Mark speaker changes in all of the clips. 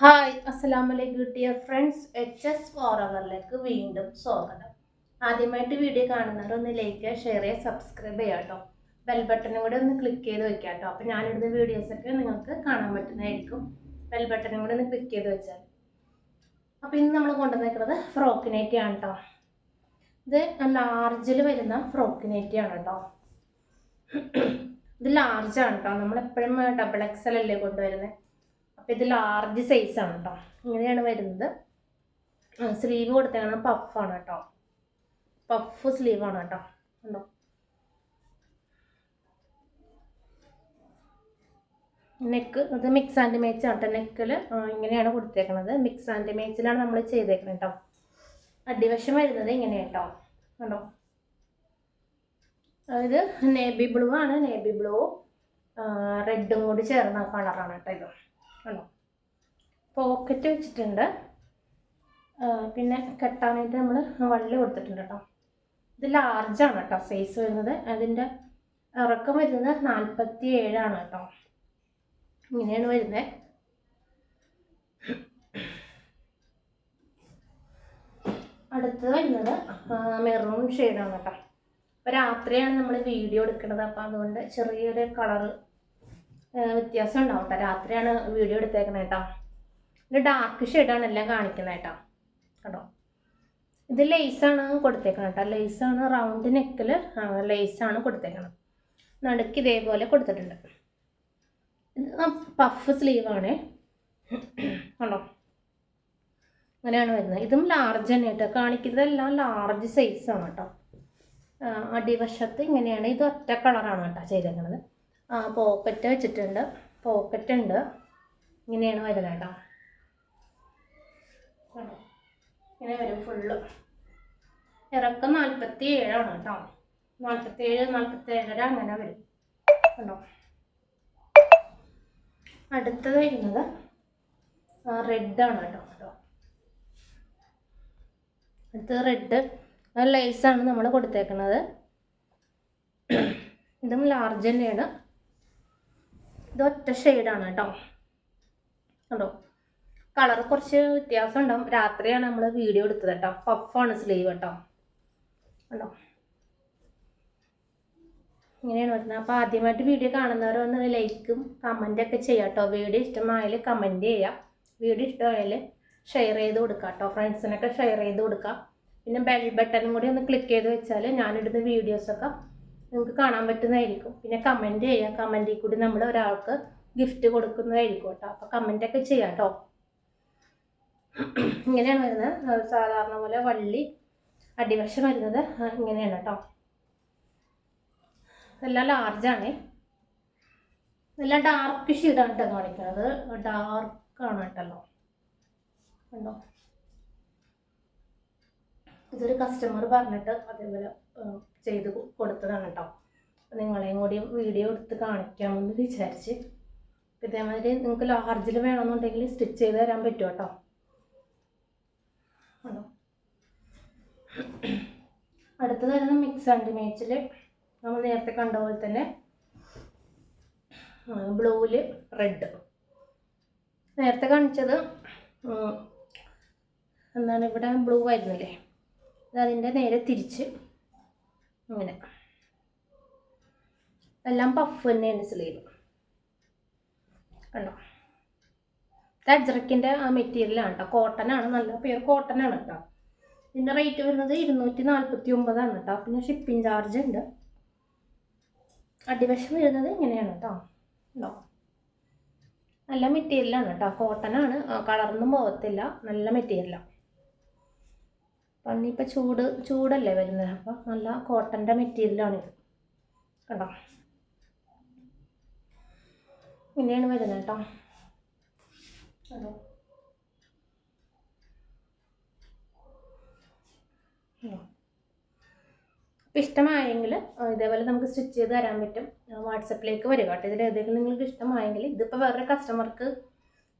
Speaker 1: Hi അസ്സലാമു അലൈക്കും dear friends H S ഫോറവറിലേക്ക് വീണ്ടും സ്വാഗതം. ആദ്യമായിട്ട് വീഡിയോ കാണുന്നവർ ഒന്ന് ലൈക്ക് ഷെയർ ചെയ്യുക സബ്സ്ക്രൈബ് ചെയ്യുക കേട്ടോ ബെൽ ബട്ടണും കൂടെ ഒന്ന് ക്ലിക്ക് ചെയ്ത് വെക്കുക കേട്ടോ അപ്പോൾ ഞാനിടുന്ന വീഡിയോസൊക്കെ നിങ്ങൾക്ക് കാണാൻ പറ്റുന്നതായിരിക്കും. ബെൽ ബട്ടണും കൂടെ ഒന്ന് ക്ലിക്ക് ചെയ്ത് വെച്ചാൽ. അപ്പോൾ ഇന്ന് നമ്മൾ കൊണ്ടുവന്നേക്കുന്നത് ഫ്രോക്കിനേറ്റിയാണ് കേട്ടോ ഇത് ലാർജിൽ വരുന്ന ഫ്രോക്കിനേറ്റിയാണ് കേട്ടോ ഇത് ലാർജാണ് കേട്ടോ നമ്മളെപ്പോഴും ഡബിൾ എക്സൽ അല്ലേ കൊണ്ടുവരുന്നത് അപ്പോൾ ഇത് ലാർജ് ആണ് കേട്ടോ ഇങ്ങനെയാണ് വരുന്നത്. സ്ലീവ് കൊടുത്തേക്കണം പഫാണ് കേട്ടോ പഫ് സ്ലീവ് ആണ് കേട്ടോ ഉണ്ടോ നെക്ക് ഇത് മിക്സ് ആൻഡ് മേച്ച് ആണ് കേട്ടോ നെക്കിൽ ഇങ്ങനെയാണ് കൊടുത്തേക്കണത്. മിക്സ് ആൻഡ് മേച്ചിലാണ് നമ്മൾ ചെയ്തേക്കുന്നത് കേട്ടോ അടിവശം വരുന്നത് ഇങ്ങനെ കേട്ടോ കണ്ടോ? അതായത് നേബി ബ്ലൂ ആണ്. നേബി ബ്ലൂ റെഡും കൂടി ചേർന്ന കളറാണ് കേട്ടോ ഇത്. കണ്ടോ പോക്കറ്റ് വെച്ചിട്ടുണ്ട്. പിന്നെ കെട്ടാനായിട്ട് നമ്മൾ വള്ളി കൊടുത്തിട്ടുണ്ട് കേട്ടോ ഇത് ലാർജാണ് കേട്ടോ സൈസ് വരുന്നത്. അതിന്റെ ഇറക്കം വരുന്നത് നാൽപ്പത്തി ഏഴാണ് കേട്ടോ ഇങ്ങനെയാണ് വരുന്നത് അടുത്തത് വരുന്നത് മെറൂൺ ഷെയ്ഡാണ് കേട്ടോ അപ്പോൾ രാത്രിയാണ് നമ്മൾ വീഡിയോ എടുക്കുന്നത് അപ്പോൾ അതുകൊണ്ട് ചെറിയൊരു കളറ് വ്യത്യാസം ഉണ്ടാവും കേട്ടോ രാത്രിയാണ് വീഡിയോ എടുത്തേക്കണേ കേട്ടോ ഇത് ഡാർക്ക് ഷെയ്ഡാണ് എല്ലാം കാണിക്കുന്നത് കേട്ടോ കേട്ടോ ഇത് ലേസാണ് കൊടുത്തേക്കണം കേട്ടോ ലേസാണ് റൗണ്ട് നെക്കിൽ ലേസാണ് കൊടുത്തേക്കണം. നടുക്ക് ഇതേപോലെ കൊടുത്തിട്ടുണ്ട്. ഇത് പഫ് സ്ലീവാണേ കണ്ടോ? അങ്ങനെയാണ് വരുന്നത്. ഇതും ലാർജ് തന്നെ കേട്ടോ കാണിക്കുന്നതെല്ലാം ലാർജ് സൈസാണ് കേട്ടോ അടിവശത്ത് ഇങ്ങനെയാണ്. ഇത് ഒറ്റ കളറാണ് കേട്ടോ ചെയ്തേക്കുന്നത് പോക്കറ്റ് വെച്ചിട്ടുണ്ട്. പോക്കറ്റ് ഉണ്ട്. ഇങ്ങനെയാണ് വരുന്നത് കേട്ടോ. ഇങ്ങനെ വരും ഫുള്ള് ഇറക്കം നാൽപ്പത്തി ഏഴാണ് കേട്ടോ. നാൽപ്പത്തി ഏഴ് നാൽപ്പത്തി ഏഴര അങ്ങനെ വരും. കണ്ടോ? അടുത്തത് വരുന്നത് റെഡാണ് കേട്ടോ. കേട്ടോ അടുത്തത് റെഡ് ലേസാണ് നമ്മൾ കൊടുത്തേക്കുന്നത്. ഇതും ലാർജ് തന്നെയാണ്. ഇത് ഒറ്റ ഷെയ്ഡാണ് കേട്ടോ. കണ്ടോ? കളർ കുറച്ച് വ്യത്യാസം ഉണ്ടാവും രാത്രിയാണ് നമ്മൾ വീഡിയോ എടുത്തത് കേട്ടോ. പഫാണ് സ്ലീവ് കേട്ടോ. കണ്ടോ? ഇങ്ങനെയാണ് വരുന്നത്. അപ്പോൾ ആദ്യമായിട്ട് വീഡിയോ കാണുന്നവരൊന്ന് ലൈക്കും കമന്റൊക്കെ ചെയ്യാം കേട്ടോ. വീഡിയോ ഇഷ്ടമായാൽ കമന്റ് ചെയ്യാം. വീഡിയോ ഇഷ്ടമായാൽ ഷെയർ ചെയ്ത് കൊടുക്കാം കേട്ടോ. ഫ്രണ്ട്സിനൊക്കെ ഷെയർ ചെയ്ത് കൊടുക്കാം. പിന്നെ ബെൽ ബട്ടനും കൂടി ഒന്ന് ക്ലിക്ക് ചെയ്ത് വെച്ചാൽ ഞാനിടുന്ന വീഡിയോസൊക്കെ നിങ്ങൾക്ക് കാണാൻ പറ്റുന്നതായിരിക്കും. പിന്നെ കമന്റ് ചെയ്യാം. കമന്റിൽ കൂടി നമ്മൾ ഒരാൾക്ക് ഗിഫ്റ്റ് കൊടുക്കുന്നതായിരിക്കും കേട്ടോ. അപ്പോൾ കമന്റൊക്കെ ചെയ്യാം കേട്ടോ. ഇങ്ങനെയാണ് വരുന്നത്. സാധാരണ പോലെ വള്ളി അടിവശം വരുന്നത് ഇങ്ങനെയാണ് കേട്ടോ. ഇതെല്ലാം ലാർജാണ് നല്ല ഡാർക്ക് ഷെയ്ഡാണ് കേട്ടോ കാണിക്കുന്നത്. ഡാർക്കാണ് കേട്ടല്ലോ. കണ്ടോ? ഇതൊരു കസ്റ്റമർ പറഞ്ഞിട്ട് അതേപോലെ ചെയ്ത് കൊടുത്തതാണ് കേട്ടോ. നിങ്ങളെയും കൂടി വീഡിയോ എടുത്ത് കാണിക്കാമെന്ന് വിചാരിച്ച്. ഇതേമാതിരി നിങ്ങൾക്ക് ലാർജിൽ വേണമെന്നുണ്ടെങ്കിൽ സ്റ്റിച്ച് ചെയ്ത് തരാൻ പറ്റും കേട്ടോ. ആണോ? അടുത്തത് വരുന്ന മിക്സ് ആൻഡ് മേച്ചിൽ നമ്മൾ നേരത്തെ കണ്ട പോലെ തന്നെ ബ്ലൂവിൽ റെഡ് നേരത്തെ കാണിച്ചത് എന്താണ് ഇവിടെ ബ്ലൂ ആയിരുന്നില്ലേ? അതിന്റെ നേരെ തിരിച്ച് ഇങ്ങനെ എല്ലാം പഫ് തന്നെയാണ് സ്ലീവ് കണ്ടോ? അജ്രക്കിന്റെ ആ മെറ്റീരിയലാണ് കേട്ടോ കോട്ടൺ ആണ്. നല്ല പ്യുർ കോട്ടൺ ആണ് കേട്ടോ ഇതിന്റെ റേറ്റ് വരുന്നത് ഇരുന്നൂറ്റി നാൽപ്പത്തി ഒമ്പതാണ് കേട്ടോ പിന്നെ ഷിപ്പിംഗ് ചാർജ് ഉണ്ട്. അടിവശം വരുന്നത് ഇങ്ങനെയാണ് കേട്ടോ ഉണ്ടോ നല്ല മെറ്റീരിയലാണ് കേട്ടോ കോട്ടൺ ആണ്. കളറൊന്നും പോകത്തില്ല. നല്ല മെറ്റീരിയലാണ് പണിയിപ്പോൾ ചൂട് ചൂടല്ലേ വരുന്നത് അപ്പോൾ നല്ല കോട്ടന്റെ മെറ്റീരിയലാണിത്. കണ്ടോ? ഇങ്ങനെയാണ് വരുന്നത് കേട്ടോ. അതോ അപ്പോൾ ഇഷ്ടമായെങ്കിൽ ഇതേപോലെ നമുക്ക് സ്റ്റിച്ച് ചെയ്ത് തരാൻ പറ്റും. വാട്സപ്പിലേക്ക് വരിക കേട്ടോ. ഇതിൽ ഏതെങ്കിലും നിങ്ങൾക്ക് ഇഷ്ടമായെങ്കിൽ ഇതിപ്പോൾ വേറൊരു കസ്റ്റമർക്ക്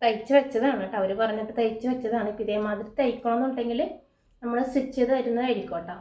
Speaker 1: തയ്ച്ച് വെച്ചതാണ് കേട്ടോ. അവർ പറഞ്ഞിട്ട് തയ്ച്ച് വെച്ചതാണ്. ഇപ്പോൾ ഇതേമാതിരി തയ്ക്കണമെന്നുണ്ടെങ്കിൽ നമ്മൾ സ്റ്റിച്ച് ചെയ്ത് തരുന്നതായിരിക്കും കേട്ടോ.